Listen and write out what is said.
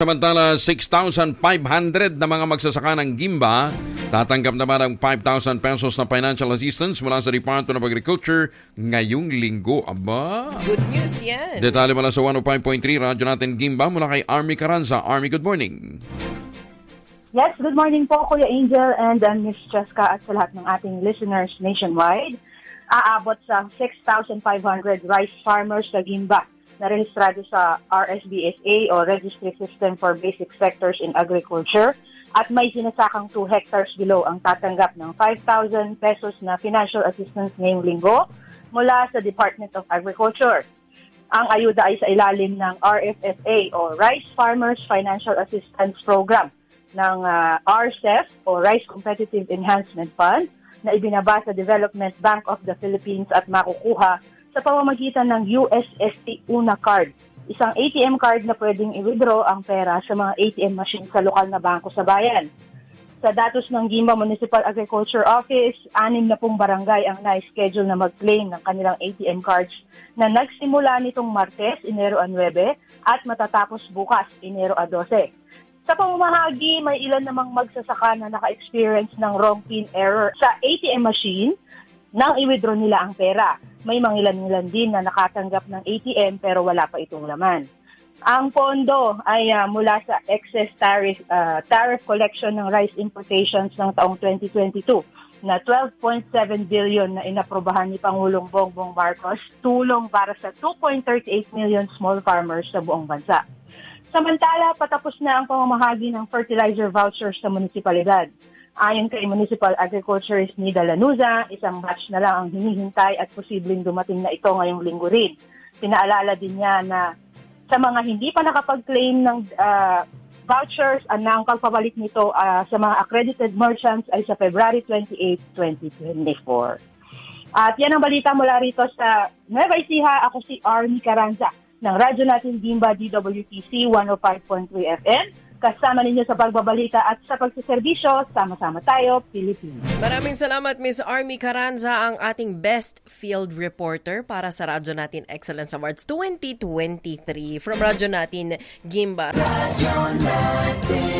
Samantala, 6,500 na mga magsasaka ng Gimba tatanggap naman ng 5,000 pesos na financial assistance mula sa Department of Agriculture ngayong linggo. Aba! Good news yan. Detalye mula sa 105.3 Radyo natin Gimba mula kay Army Caranza. Army, good morning. Yes, good morning po Kuya Angel and uh, Miss Cheska at sa lahat ng ating listeners nationwide. Aabot sa 6,500 rice farmers sa Gimba na rehistrado sa RSBSA o Registry System for Basic Sectors in Agriculture at may sinasakang 2 hectares below ang tatanggap ng 5,000 pesos na financial assistance ngayong linggo mula sa Department of Agriculture. Ang ayuda ay sa ilalim ng RFSA o Rice Farmers Financial Assistance Program ng ah, RCEF o Rice Competitive Enhancement Fund na ibinaba sa Development Bank of the Philippines at makukuha sa pamamagitan ng USST Una Card, isang ATM card na pwedeng i-withdraw ang pera sa mga ATM machine sa lokal na bangko sa bayan. Sa datos ng Gimba Municipal Agriculture Office, anim na pong barangay ang na-schedule na mag-claim ng kanilang ATM cards na nagsimula nitong Martes, Enero 9 at matatapos bukas, Enero 12. Sa pamamahagi, may ilan namang magsasaka na naka-experience ng wrong pin error sa ATM machine nang i-withdraw nila ang pera. May mangilan-ngilan din na nakatanggap ng ATM pero wala pa itong laman. Ang pondo ay ah, mula sa excess tariff, ah, tariff collection ng rice importations ng taong 2022 na 12.7 billion na inaprobahan ni Pangulong Bongbong Marcos, tulong para sa 2.38 million small farmers sa buong bansa. Samantala, patapos na ang pamamahagi ng fertilizer vouchers sa munisipalidad. Ayon kay Municipal Agriculturist Nida Lanuza, isang batch na lang ang hinihintay at posibleng dumating na ito ngayong linggo rin. Pinaalala din niya na sa mga hindi pa nakapag-claim ng ah, vouchers, ang ang pagpabalik nito ah, sa mga accredited merchants ay sa February 28, 2024. At yan ang balita mula rito sa Nueva Ecija. Ako si Army Caranza ng radyo natin Gimba DWTC 105.3 FM. Kasama ninyo sa pagbabalita at sa pagsiservisyo. Sama-sama tayo, Pilipinas. Maraming salamat Miss Army Caranza, ang ating best field reporter para sa radyo natin Excellence Awards 2023 from radyo natin Gimba. Radyo natin.